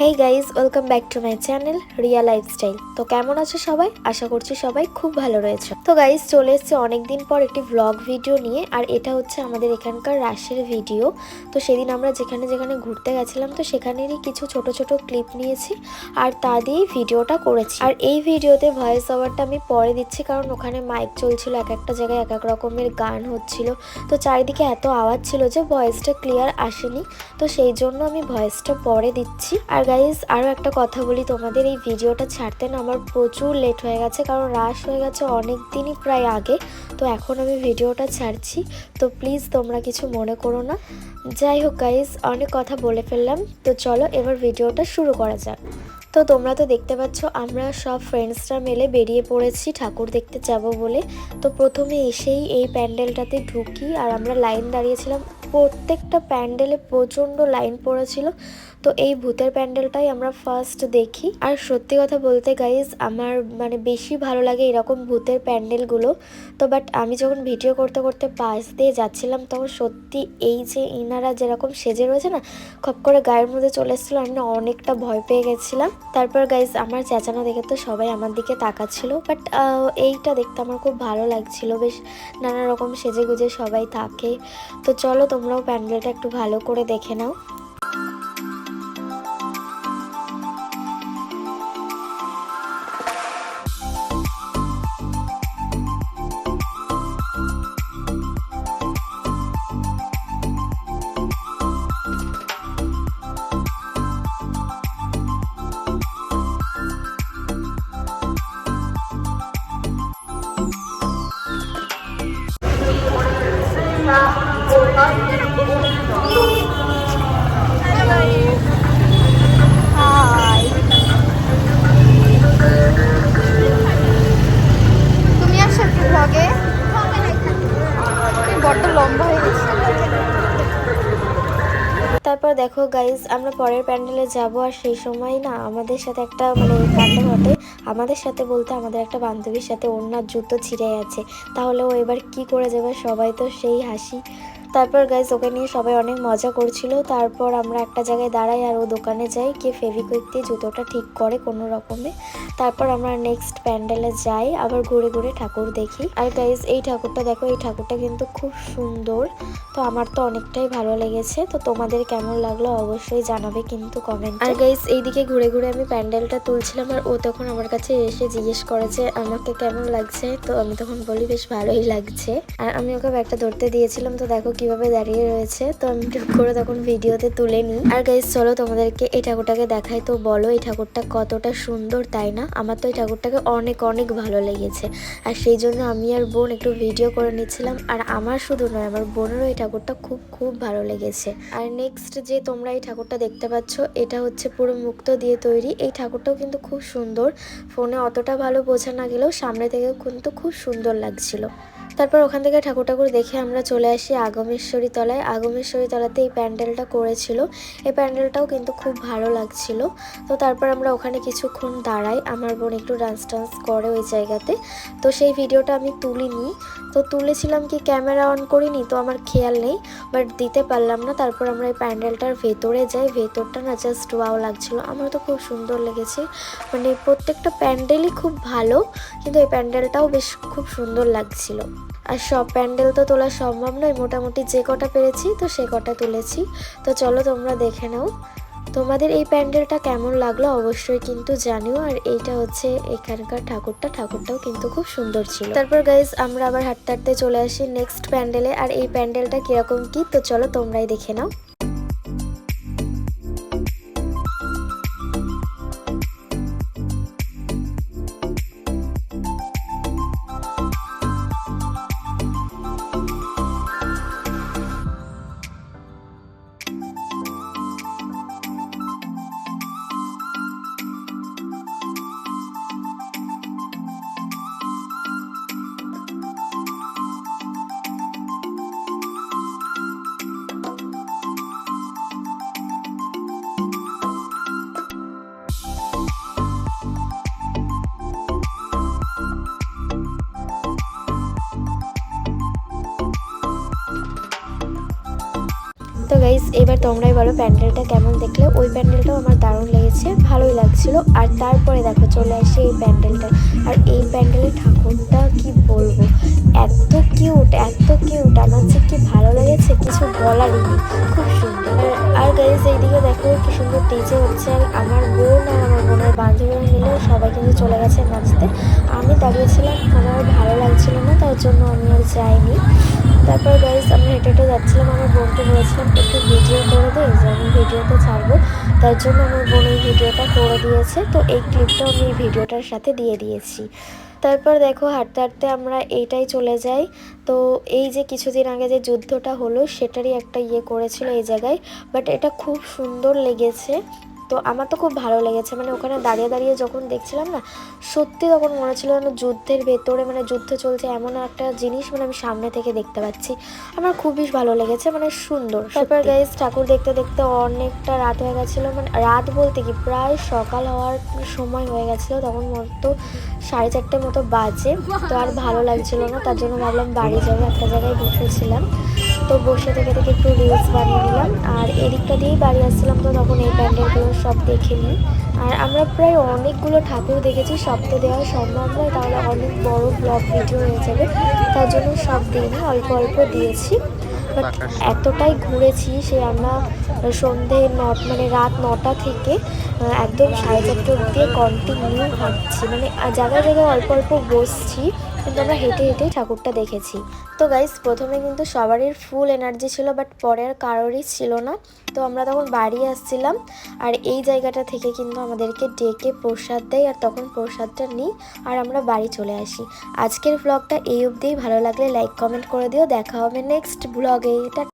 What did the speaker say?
Hey guys welcome back to my channel Riya lifestyle তো কেমন আছো সবাই? আশা করছি সবাই খুব ভালো রয়েছে। তো গাইজ চলে এসেছে অনেকদিন পর একটি ভ্লগ ভিডিও নিয়ে, আর এটা হচ্ছে আমাদের এখানকার রাশের ভিডিও তো সেদিন আমরা যেখানে যেখানে ঘুরতে গেছিলাম, তো সেখানেরই কিছু ছোট ছোট ক্লিপ নিয়েছি, আর তা দিয়েই ভিডিওটা করেছি। আর এই ভিডিওতে ভয়েস ওভারটা আমি পরে দিচ্ছি, কারণ ওখানে মাইক চলছিল, এক একটা জায়গায় এক এক রকমের গান হচ্ছিল। তো চারিদিকে এত আওয়াজ ছিল যে ভয়েসটা ক্লিয়ার আসেনি। তো সেই জন্য আমি ভয়েসটা পরে দিচ্ছি। আর গাইজ আরও একটা কথা বলি, তোমাদের এই ভিডিওটা ছাড়তে না আমার প্রচুর লেট হয়ে গেছে, কারণ রাশ হয়ে গেছে অনেক দিনই প্রায় আগে, তো এখন আমি ভিডিওটা ছাড়ছি, তো প্লিজ তোমরা কিছু মনে করো না। যাই হোক গাইজ অনেক কথা বলে ফেললাম, তো চলো এবার ভিডিওটা শুরু করা যাক। তো তোমরা তো দেখতে পাচ্ছ, আমরা সব ফ্রেন্ডসরা মিলে বেরিয়ে পড়েছি, ঠাকুর দেখতে যাব বলে। তো প্রথমে এসেই এই প্যান্ডেলটাতে ঢুকি, আর আমরা লাইন দাঁড়িয়েছিলাম, প্রত্যেকটা প্যান্ডেলে প্রচণ্ড লাইন পড়েছিল। তো এই ভূতের প্যান্ডেলটাই আমরা ফার্স্ট দেখি। আর সত্যি কথা বলতে গাইজ আমার মানে বেশি ভালো লাগে এরকম ভূতের প্যান্ডেলগুলো। তো বাট আমি যখন ভিডিও করতে করতে পাশ দিয়ে যাচ্ছিলাম, তখন সত্যি এই যে ইনারা যেরকম সেজে রয়েছে না, খপ করে গায়ের মধ্যে চলে এসেছিল, আমি না অনেকটা ভয় পেয়ে গেছিলাম। তারপর গাইজ আমার চেঁচানো দেখে তো সবাই আমার দিকে তাকাচ্ছিল। বাট এইটা দেখতে আমার খুব ভালো লাগছিল, বেশ নানা রকম সেজে গুজে সবাই থাকে। তো চলো তোমরাও প্যান্ডেলটা একটু ভালো করে দেখে নাও। তারপর দেখো গাইজ আমরা পরের প্যান্ডেলে যাব আর সেই সময় না আমাদের সাথে একটা মানে কাণ্ড ঘটে। আমাদের সাথে বলতে আমাদের একটা বান্ধবীর সাথে ওনার জুতো ছিঁড়ে আছে তাহলে ও এবার কি করে যাবে? সবাই তো সেই হাসি। তারপর গাইজ ওকে নিয়ে সবাই অনেক মজা করছিল। তারপর আমরা একটা জায়গায় দাঁড়াই আর ও দোকানে যাই, গিয়ে ফেভিকুইক দিয়ে জুতোটা ঠিক করে কোনো রকমে। তারপর আমরা নেক্সট প্যান্ডেলে যাই, আবার ঘুরে ঘুরে ঠাকুর দেখি। আর গাইজ এই ঠাকুরটা দেখো, এই ঠাকুরটা কিন্তু খুব সুন্দর। তো আমার তো অনেকটাই ভালো লেগেছে। তো তোমাদের কেমন লাগল অবশ্যই জানাবে কিন্তু কমেন্ট আর গাইজ এইদিকে ঘুরে ঘুরে আমি প্যান্ডেলটা তুলছিলাম আর ও তখন আমার কাছে এসে জিজ্ঞেস করেছে আমাকে কেমন লাগছে? তো আমি তখন বলি, বেশ ভালোই লাগছে। আর আমি ওকে ব্যাগটা ধরতে দিয়েছিলাম। তো দেখো কীভাবে দাঁড়িয়ে রয়েছে, তো আমি টুক করে তখন ভিডিওতে তুলে নিই। আর গাইজ চলো তোমাদেরকে এই ঠাকুরটাকে দেখাই। তো বলো, এই ঠাকুরটা কতটা সুন্দর, তাই না? আমার তো এই ঠাকুরটাকে অনেক অনেক ভালো লেগেছে। আর সেই জন্য আমি আর বোন একটু ভিডিও করে নিচ্ছিলাম। আর আমার শুধু নয়, আমার বোনেরও এই ঠাকুরটা খুব খুব ভালো লেগেছে। আর নেক্সট যে তোমরা এই ঠাকুরটা দেখতে পাচ্ছ, এটা হচ্ছে পুরো মুক্ত দিয়ে তৈরি। এই ঠাকুরটাও কিন্তু খুব সুন্দর। ফোনে অতটা ভালো বোঝা না গেলেও সামনে থেকে কিন্তু খুব সুন্দর লাগছিল। তারপর ওখান থেকে ঠাকুর ঠাকুর দেখে আমরা চলে আসি আগমেশ্বরী তলায়। আগমেশ্বরী তলাতে এই প্যান্ডেলটা করেছিল। এই প্যান্ডেলটাও কিন্তু খুব ভালো লাগছিল। তো তারপর আমরা ওখানে কিছুক্ষণ দাঁড়াই। আমার বোন একটু ডান্স টান্স করে ওই জায়গাতে। তো সেই ভিডিওটা আমি তুলিনি। তো তুলেছিলাম কি ক্যামেরা অন করিনি, তো আমার খেয়াল নেই। বাট দিতে পারলাম না। তারপর আমরা এই প্যান্ডেলটার ভেতরে যাই। ভেতরটা না জাস্ট ওয়াও লাগছিল। আমার তো খুব সুন্দর লেগেছে। মানে প্রত্যেকটা প্যান্ডেলই খুব ভালো। কিন্তু এই প্যান্ডেলটাও বেশ খুব সুন্দর লাগছিল। আর সব প্যান্ডেল তো তোলা সম্ভব নয়, মোটামুটি যে কটা পেরেছি তো সে কটা তুলেছি। তো চলো তোমরা দেখে নাও, তোমাদের এই প্যান্ডেলটা কেমন লাগল অবশ্যই কিন্তু জানিও, আর এইটা হচ্ছে এখানকার ঠাকুরটা, ঠাকুরটাও কিন্তু খুব সুন্দর ছিল। তারপর গাইজ আমরা আবার হাঁটতে হাঁটতে চলে আসি নেক্সট প্যান্ডেলে, আর এই প্যান্ডেলটা কীরকম কী? তো চলো তোমরাই দেখে নাও। তো গাইস এবার তোমরাই বলো প্যান্ডেলটা কেমন দেখলে? ওই প্যান্ডেলটাও আমার দারুণ লেগেছে, ভালোই লাগছিল। আর তারপরে দেখো, চলে আসে এই প্যান্ডেলটা। আর এই প্যান্ডেলের ঠাকুরটা কি বলব? এত কিউট এত কিউট আমার যে কি ভালো লেগেছে কিছু বলারই নেই। খুব সুন্দর। আর- গাইজ এইদিকে দেখো কি সুন্দর ডিজে হচ্ছে আর আমার বোন আর আমার বোনের বান্ধবীরা মিলে সবাই কিন্তু চলে গেছে নাচতে। আমি দাঁড়িয়েছিলাম, আমার ভালো লাগছিল না, তার জন্য আমি আর যাইনি। তারপর গাইজ আমরা হেঁটে হেঁটে যাচ্ছিলাম, আমার বোনকে বলেছিলাম ভিডিও করে দে আমি ভিডিওতে ছাড়বো, তার জন্য আমার বোন এই ভিডিওটা করে দিয়েছে, তো এই ক্লিপটা আমি এই ভিডিওটার সাথে দিয়ে দিয়েছি। তারপর দেখো, হাঁটতে হাঁটতে আমরা এইটাই চলে যাই, তো এই যে কিছুদিন আগে যে যুদ্ধটা হলো, সেটারই একটা ইয়ে করেছিল এই জায়গায় বাট এটা খুব সুন্দর লেগেছে। তো আমার তো খুব ভালো লেগেছে। মানে ওখানে দাঁড়িয়ে দাঁড়িয়ে যখন দেখছিলাম না সত্যি তখন মনে হচ্ছিল যেন যুদ্ধের ভেতরে মানে যুদ্ধ চলছে এমন একটা জিনিস মানে আমি সামনে থেকে দেখতে পাচ্ছি। আমার খুবই ভালো লেগেছে মানে সুন্দর তারপর গাইজ ঠাকুর দেখতে দেখতে অনেকটা রাত হয়ে গেছিল মানে রাত বলতে কি প্রায় সকাল হওয়ার সময় হয়ে গেছিল তখন মতো সাড়ে চারটে মতো বাজে। তো আর ভালো লাগছিল না তার জন্য ভাবলাম বাড়ি যাব একটা জায়গায় বসেছিলাম তো বসে থেকে থেকে একটু রিলস বানিয়ে নিলাম। আর এদিকটা দিয়েই বাড়ি আসছিলাম তো তখন এই প্যান্ডেলগুলো সব দেখে নিই। আর আমরা প্রায় অনেকগুলো ঠাকুর দেখেছি, সব তো দেওয়া সম্ভব নয়, তাহলে অনেক বড় ব্লগ ভিডিও হয়ে যাবে। তার জন্য সব দিইনি অল্প অল্প দিয়েছি। বাট এতটাই ঘুরেছি সে আমরা সন্ধে ন মানে রাত নটা থেকে একদম সাড়ে চারটে অব্দি কন্টিনিউ হাঁটছি। মানে জায়গায় জায়গায় অল্প অল্প বসছি। কিন্তু আমরা হেঁটে হেঁটেই ঠাকুরটা দেখেছি। তো গাইজ প্রথমে কিন্তু সবারই ফুল এনার্জি ছিল বাট পরে আর কারোরই ছিল না। তো আমরা তখন বাড়ি আসছিলাম, আর এই জায়গাটা থেকে কিন্তু আমাদেরকে ডেকে প্রসাদ দেয়, আর তখন প্রসাদটা নিই, আর আমরা বাড়ি চলে আসি। আজকের ব্লগটা এই অবধিই ভালো লাগলে লাইক কমেন্ট করে দিও। দেখা হবে নেক্সট ব্লগে